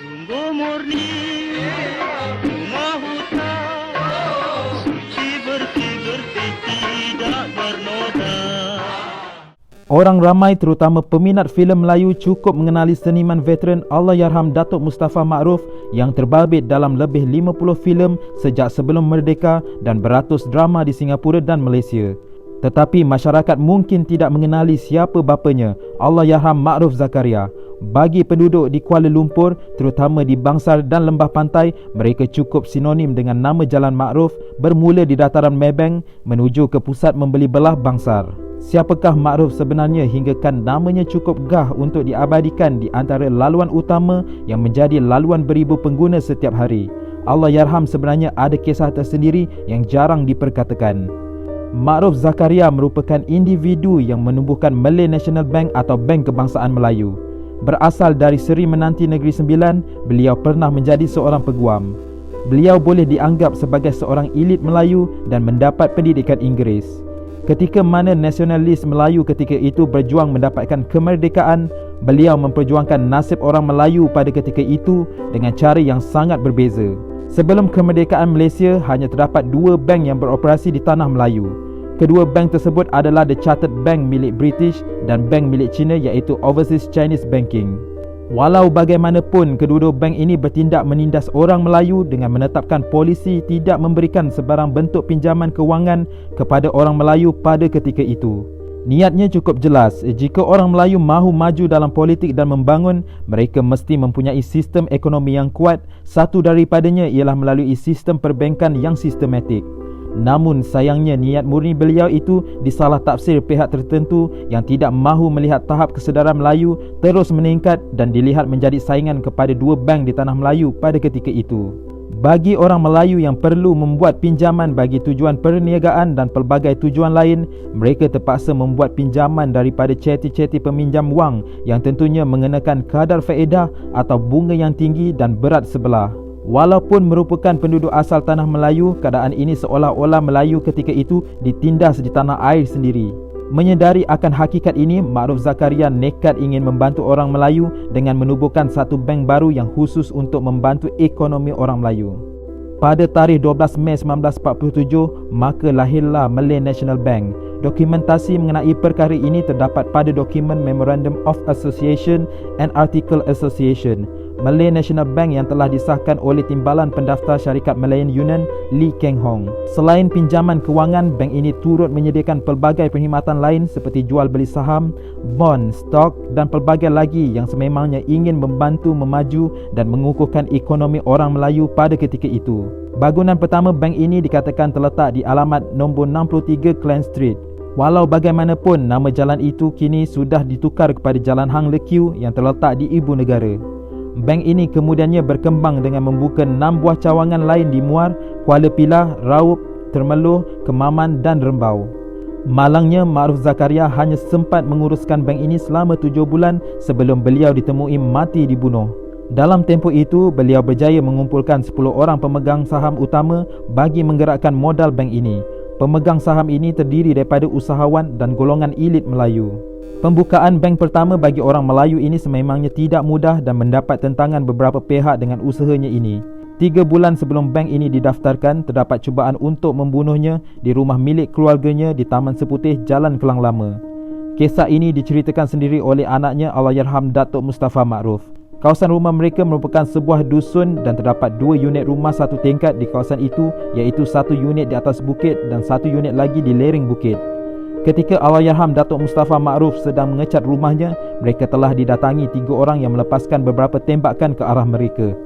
Sungguh murni Rumah hutan Suci bersih-bersih Tidak bernoda Orang ramai terutama peminat filem Melayu cukup mengenali seniman veteran Allahyarham Datuk Mustafa Ma'ruf yang terbabit dalam lebih 50 filem sejak sebelum merdeka dan beratus drama di Singapura dan Malaysia. Tetapi masyarakat mungkin tidak mengenali siapa bapanya, Allahyarham Ma'ruf Zakaria. Bagi penduduk di Kuala Lumpur, terutama di Bangsar dan Lembah Pantai, mereka cukup sinonim dengan nama Jalan Ma'ruf bermula di dataran Maybank menuju ke pusat membeli belah Bangsar. Siapakah Ma'ruf sebenarnya hinggakan namanya cukup gah untuk diabadikan di antara laluan utama yang menjadi laluan beribu pengguna setiap hari? Allah Yarham sebenarnya ada kisah tersendiri yang jarang diperkatakan. Ma'ruf Zakaria merupakan individu yang menumbuhkan Malay National Bank atau Bank Kebangsaan Melayu. Berasal dari Seri Menanti Negeri Sembilan, beliau pernah menjadi seorang peguam. Beliau boleh dianggap sebagai seorang elit Melayu dan mendapat pendidikan Inggeris. Ketika mana nasionalis Melayu ketika itu berjuang mendapatkan kemerdekaan, beliau memperjuangkan nasib orang Melayu pada ketika itu dengan cara yang sangat berbeza. Sebelum kemerdekaan Malaysia, hanya terdapat dua bank yang beroperasi di tanah Melayu. Kedua bank tersebut adalah The Chartered Bank milik British dan bank milik China iaitu Overseas Chinese Banking. Walau bagaimanapun kedua-dua bank ini bertindak menindas orang Melayu dengan menetapkan polisi tidak memberikan sebarang bentuk pinjaman kewangan kepada orang Melayu pada ketika itu. Niatnya cukup jelas, jika orang Melayu mahu maju dalam politik dan membangun, mereka mesti mempunyai sistem ekonomi yang kuat. Satu daripadanya ialah melalui sistem perbankan yang sistematik. Namun sayangnya niat murni beliau itu disalah tafsir pihak tertentu yang tidak mahu melihat tahap kesedaran Melayu terus meningkat dan dilihat menjadi saingan kepada dua bank di tanah Melayu pada ketika itu. Bagi orang Melayu yang perlu membuat pinjaman bagi tujuan perniagaan dan pelbagai tujuan lain, mereka terpaksa membuat pinjaman daripada ceti-ceti peminjam wang yang tentunya mengenakan kadar faedah atau bunga yang tinggi dan berat sebelah. Walaupun merupakan penduduk asal tanah Melayu, keadaan ini seolah-olah Melayu ketika itu ditindas di tanah air sendiri. Menyedari akan hakikat ini, Ma'ruf Zakaria nekat ingin membantu orang Melayu dengan menubuhkan satu bank baru yang khusus untuk membantu ekonomi orang Melayu. Pada tarikh 12 Mei 1947, maka lahirlah Malay National Bank. Dokumentasi mengenai perkara ini terdapat pada dokumen Memorandum of Association and Article Association. Malay National Bank yang telah disahkan oleh Timbalan Pendaftar Syarikat Malayan Union Lee Keng Hong. Selain pinjaman kewangan, bank ini turut menyediakan pelbagai perkhidmatan lain seperti jual beli saham, bond, stok dan pelbagai lagi yang sememangnya ingin membantu memaju dan mengukuhkan ekonomi orang Melayu pada ketika itu. Bangunan pertama bank ini dikatakan terletak di alamat nombor 63 Clan Street. Walau bagaimanapun, nama jalan itu kini sudah ditukar kepada Jalan Hang Lekiu yang terletak di ibu negara. Bank ini kemudiannya berkembang dengan membuka enam buah cawangan lain di Muar, Kuala Pilah, Raup, Termeluh, Kemaman dan Rembau. Malangnya Ma'ruf Zakaria hanya sempat menguruskan bank ini selama tujuh bulan sebelum beliau ditemui mati dibunuh. Dalam tempoh itu, beliau berjaya mengumpulkan 10 orang pemegang saham utama bagi menggerakkan modal bank ini. Pemegang saham ini terdiri daripada usahawan dan golongan elit Melayu. Pembukaan bank pertama bagi orang Melayu ini sememangnya tidak mudah dan mendapat tentangan beberapa pihak dengan usahanya ini. Tiga bulan sebelum bank ini didaftarkan, terdapat cubaan untuk membunuhnya di rumah milik keluarganya di Taman Seputih, Jalan Kelang Lama. Kisah ini diceritakan sendiri oleh anaknya Allahyarham Datuk Mustafa Ma'ruf. Kawasan rumah mereka merupakan sebuah dusun dan terdapat dua unit rumah satu tingkat di kawasan itu iaitu satu unit di atas bukit dan satu unit lagi di lereng bukit. Ketika Allahyarham Datuk Mustafa Ma'ruf sedang mengecat rumahnya, mereka telah didatangi tiga orang yang melepaskan beberapa tembakan ke arah mereka.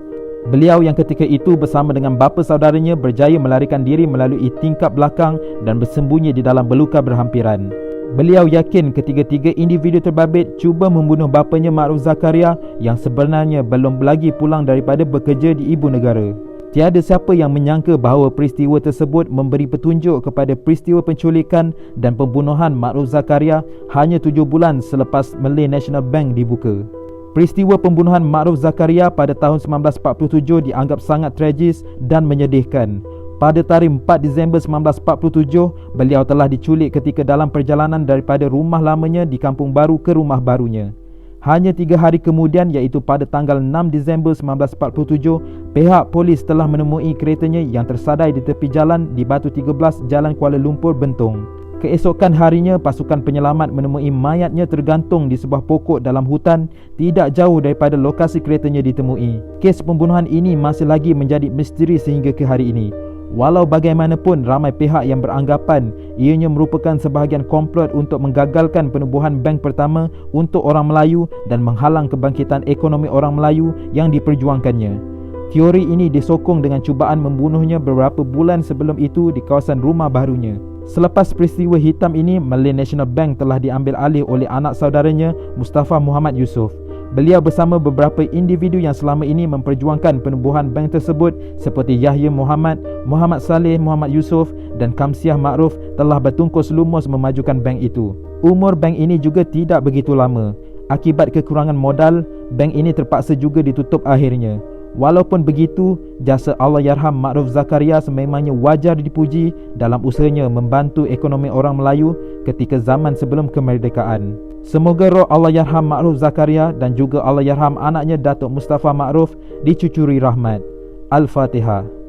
Beliau yang ketika itu bersama dengan bapa saudaranya berjaya melarikan diri melalui tingkap belakang dan bersembunyi di dalam beluka berhampiran. Beliau yakin ketiga-tiga individu terbabit cuba membunuh bapanya Ma'ruf Zakaria yang sebenarnya belum lagi pulang daripada bekerja di ibu negara. Tiada siapa yang menyangka bahawa peristiwa tersebut memberi petunjuk kepada peristiwa penculikan dan pembunuhan Ma'ruf Zakaria hanya tujuh bulan selepas Malay National Bank dibuka. Peristiwa pembunuhan Ma'ruf Zakaria pada tahun 1947 dianggap sangat tragis dan menyedihkan. Pada tarikh 4 Disember 1947, beliau telah diculik ketika dalam perjalanan daripada rumah lamanya di kampung baru ke rumah barunya. Hanya tiga hari kemudian iaitu pada tanggal 6 Disember 1947, pihak polis telah menemui keretanya yang tersadai di tepi jalan di Batu 13 Jalan Kuala Lumpur, Bentong. Keesokan harinya, pasukan penyelamat menemui mayatnya tergantung di sebuah pokok dalam hutan tidak jauh daripada lokasi keretanya ditemui. Kes pembunuhan ini masih lagi menjadi misteri sehingga ke hari ini. Walau bagaimanapun ramai pihak yang beranggapan ianya merupakan sebahagian komplot untuk menggagalkan penubuhan bank pertama untuk orang Melayu dan menghalang kebangkitan ekonomi orang Melayu yang diperjuangkannya. Teori ini disokong dengan cubaan membunuhnya beberapa bulan sebelum itu di kawasan rumah barunya. Selepas peristiwa hitam ini, Malay National Bank telah diambil alih oleh anak saudaranya Mustafa Muhammad Yusof. Beliau bersama beberapa individu yang selama ini memperjuangkan penubuhan bank tersebut seperti Yahya Muhammad, Muhammad Saleh Muhammad Yusof dan Kamsiah Ma'ruf telah bertungkus lumus memajukan bank itu. Umur bank ini juga tidak begitu lama. Akibat kekurangan modal, bank ini terpaksa juga ditutup akhirnya. Walaupun begitu, jasa Allah Yarham Ma'ruf Zakaria sememangnya wajar dipuji dalam usahanya membantu ekonomi orang Melayu ketika zaman sebelum kemerdekaan. Semoga roh Allah Yarham Ma'ruf Zakaria dan juga Allah Yarham anaknya Datuk Mustafa Ma'ruf dicucuri rahmat. Al-Fatihah.